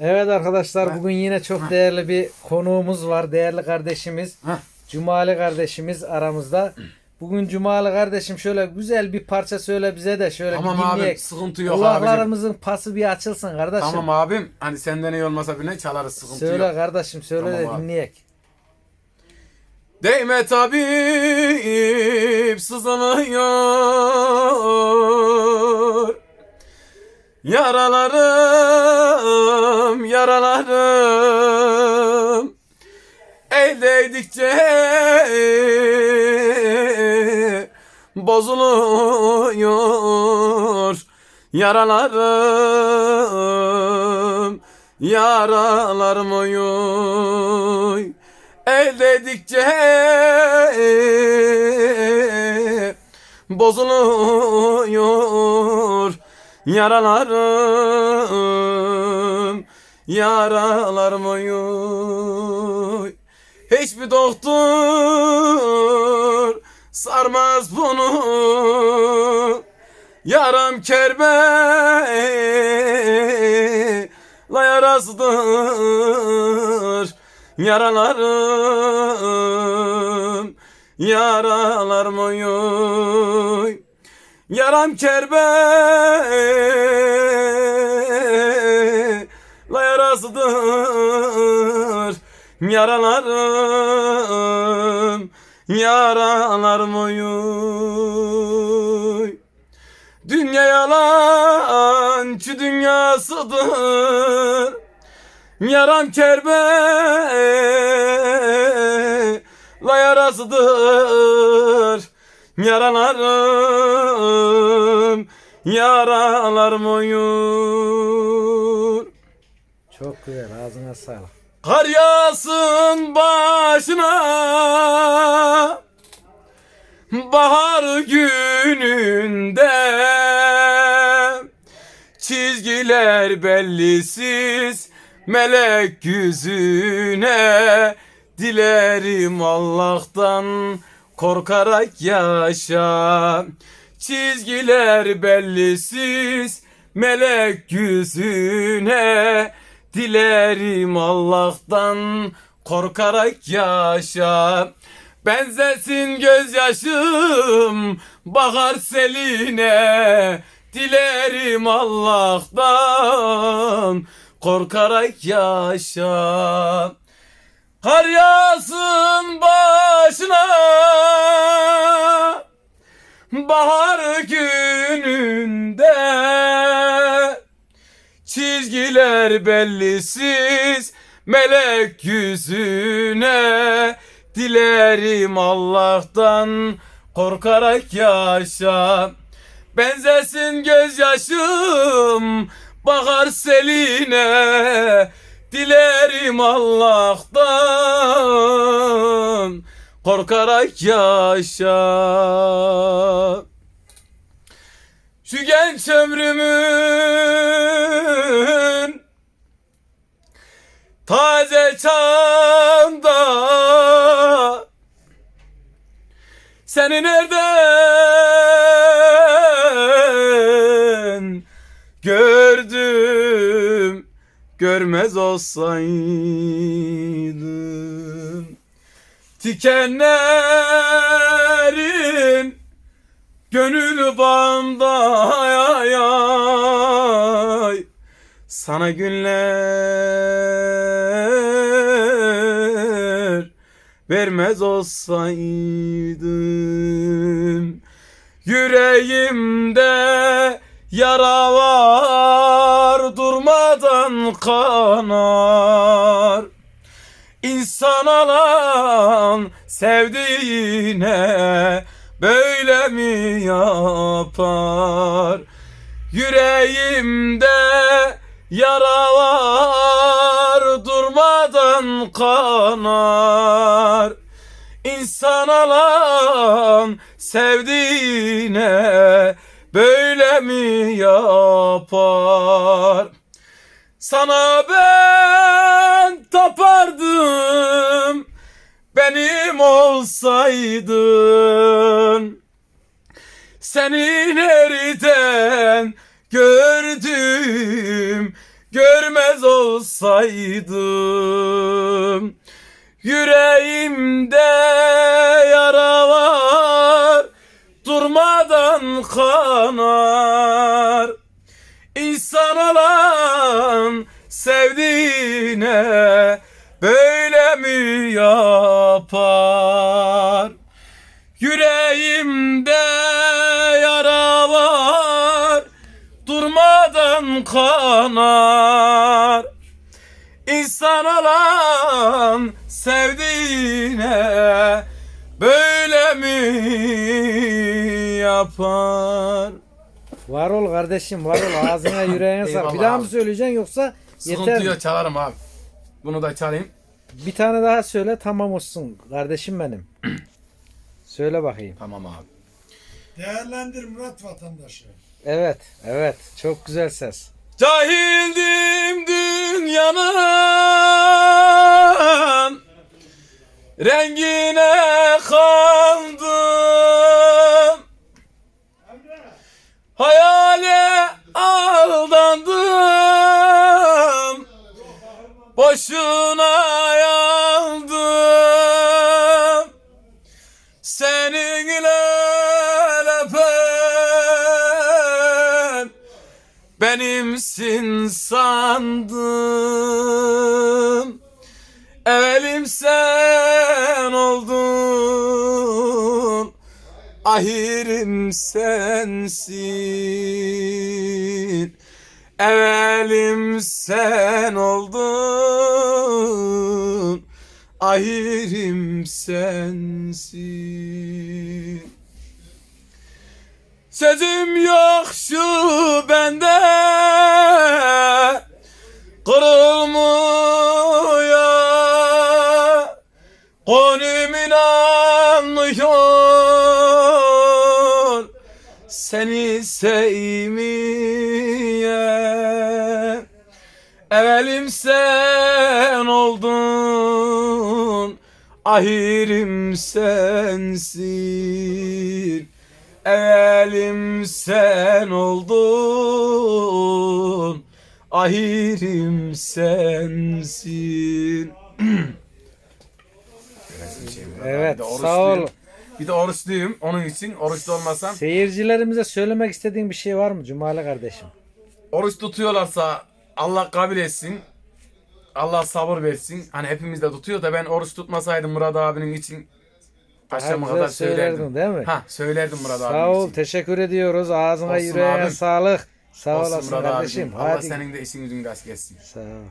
Evet arkadaşlar bugün yine çok değerli bir konuğumuz var. Değerli kardeşimiz. Cumali kardeşimiz aramızda. Bugün Cumali kardeşim şöyle güzel bir parça söyle bize de şöyle Tamam bir abim dinleyek. sıkıntı yok abicim. Kulaklarımızın pası bir açılsın kardeşim. Tamam abim. Hani senden iyi olmasa bile çalarız sıkıntı söyle yok. kardeşim söyle Tamam de abi. dinleyek. Değme tabip sızlanıyor Yaralarım, yaralarım. El değdikçe bozuluyor Yaralarım, yaralarım oy El dedikçe bozuluyor yaralarım yaralarım oy. Hiçbir doktor sarmaz bunu. Yaram kerbe la yarasıdır yaralarım yaralarım oy. Yaram kerbe la yarasıdır yaralarım oy oy. Dünya yalancı dünyasıdır Yaram kerbe. La yarasıdır Yaralarım Yaralarım oyur Çok güzel ağzına sağlık. Kar yağsın başına. Bahar gününde Çizgiler bellisiz. Melek yüzüne Dilerim Allah'tan. Korkarak yaşa. Çizgiler bellisiz. Melek yüzüne Dilerim Allah'tan korkarak yaşa. Benzesin gözyaşım bahar seline. Dilerim Allah'tan korkarak yaşa. Kar yağsın başına Bahar gününde Çizgiler bellisiz melek yüzüne. Dilerim Allah'tan korkarak yaşa. Benzesin gözyaşım bahar seline. Dilerim Allah'tan korkarak yaşa şu genç ömrümün taze çağında seni nereden gördüm görmez olsaydım. Tikenlerin Gönül bağımda ay ay ay. Sana günler Vermez olsaydım. Yüreğimde yara var Durmadan kanar. İnsan alan sevdiğine böyle mi yapar? Yüreğimde yara var durmadan kanar. İnsan alan sevdiğine böyle mi yapar? Sana ben tapardım benim olsaydın Seni nereden gördüm görmez olsaydım. Yüreğimde yara var durmadan kanar. İnsan olan sevdiğine durmadan kanar İnsan olan sevdiğine böyle mi yapar? Var ol kardeşim var ol ağzına yüreğine sağlık. Bir daha mı söyleyeceksin yoksa Sıkıntı yeter mi? yok çalarım abi. Bunu da çalayım. Bir tane daha söyle tamam olsun kardeşim benim. söyle bakayım. Tamam abi. Değerlendir Murat vatandaşı. Evet evet çok güzel ses. Cahildim dünyanın rengine kandım. Hayale aldandım. Boşuna yandım. Seninle benimsin sandım. Evelim sen oldun, ahirim sensin. Evelim sen oldun, ahirim sensin. Sözüm yok şu bende Kırılmıyor Gönlüm inanmıyor Seni sevmeye Evelim sen oldun Ahirim sensin. Evelim sen oldun Ahirim sensin Evet, sağ ol. Bir de oruçluyum onun için oruçlu olmasam Seyircilerimize söylemek istediğin bir şey var mı Cumali kardeşim? Oruç tutuyorlarsa Allah kabul etsin Allah sabır versin Hani hepimiz de tutuyor da ben oruç tutmasaydım Murat abinin için Akşama kadar söylerdim değil mi? Ha söylerdim Murat abinin Sağ ol için teşekkür ediyoruz. Ağzına Olsun yüreğine abim. sağlık. Sağ olasın Murat kardeşim. abicim. Allah Hadi. senin de işin gücün rast gelsin Sağ ol.